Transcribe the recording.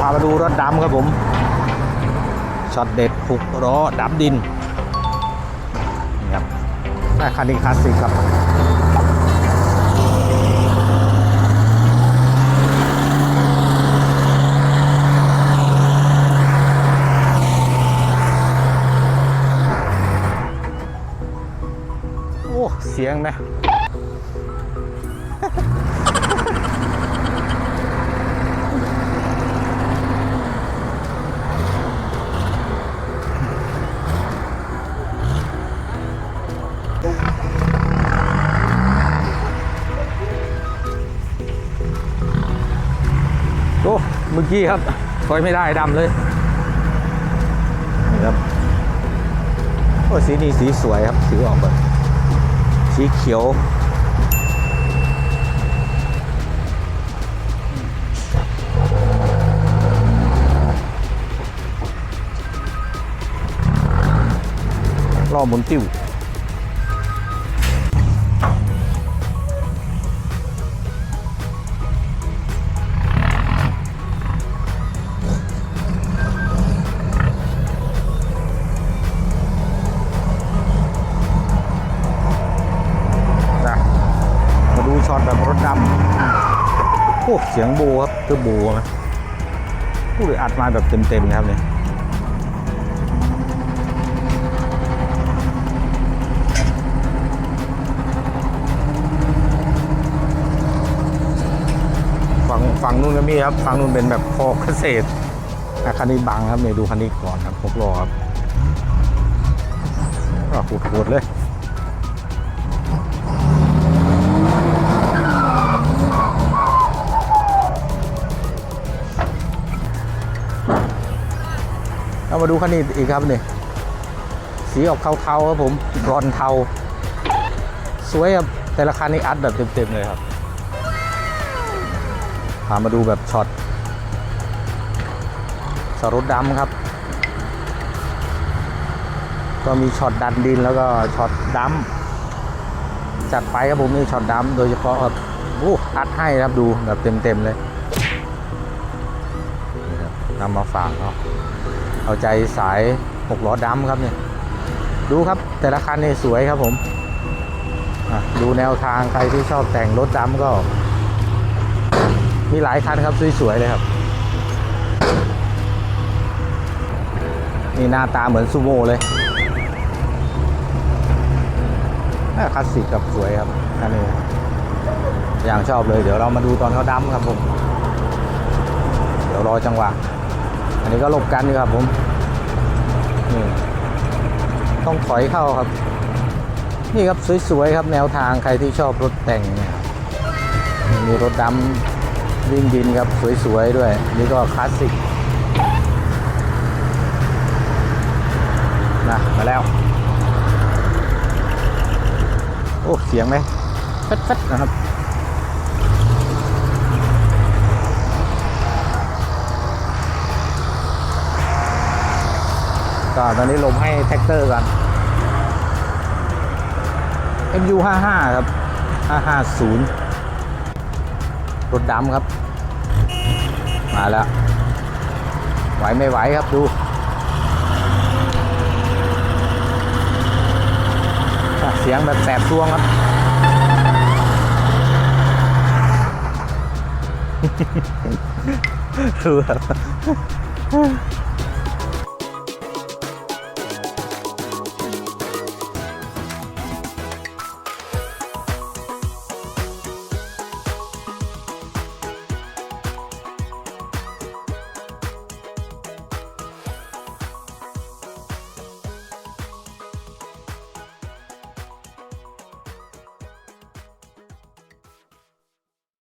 พามาดูรถดำครับผมช็อตเด็ดหกล้อดำดินนี่ครับคันนี้คลาสสิกครับโอ้ เสียงไห มื่อกี้ครับถอยไม่ได้ดำเลยนี่ครับโอ้สีนี้สีสวยครับสีออกแบบสีเขียวล้อหมุนติ้ว ช็อตแบบรถดำโอ้เสียงโบครับเทอร์โบนะผู้เลยอัดมาแบบเต็มๆนะครับเนี่ยฝั่งฝั่งนู้นก็มีครับฝั่งนู้นเป็นแบบคอเกษตรคันนี้บังครับเนี่ยดูคันนี้ก่อนครับหกล้อครับขูดๆเลย เอามาดูคันนี้อีกครับนี่สีออกเทาๆครับผมรอนเทา สวยครับแต่ละคันนี้อัดแบบเต็มๆเลยครับพามาดูแบบช็อตสรุปดำครับ ก็มีช็อตดันดินแล้วก็ช็อตดำจัดไปครับผมนี่ช็อตดำโดยเฉพาะครับโอ้อัดให้ครับดูแบบเต็มๆเลยนี่ครับนำมาฝากเนาะ เอาใจสายหกล้อดำครับเนี่ยดูครับแต่ละคันนี่สวยครับผมดูแนวทางใครที่ชอบแต่งรถดำก็ มีหลายคันครับสวยๆเลยครับ นี่หน้าตาเหมือนซูโม่เลยคลาสสิกกับสวยครับอันนี้อย่างชอบเลยเดี๋ยวเรามาดูตอนเขาดำครับผม เดี๋ยวรอจังหวะ นนี้ก็หลบกันอยู่ครับผมนี่ต้องถอยเข้าครับ นี่ครับสวยๆครับแนวทางใครที่ชอบรถแต่งเนี่ยมีรถดำวิ่งดินครับสวยๆด้วย นี่ก็คลาสสิกนะมาแล้ว โอ้ เสียงไหมเฟดๆนะครับ ก็ตอนนี้ลมให้แท็กเตอร์ก่อน MU55 ครับ 550 รถดำครับ มาแล้ว ไหวไม่ไหวครับดูเสียงแบบแสบซวงครับดูครับ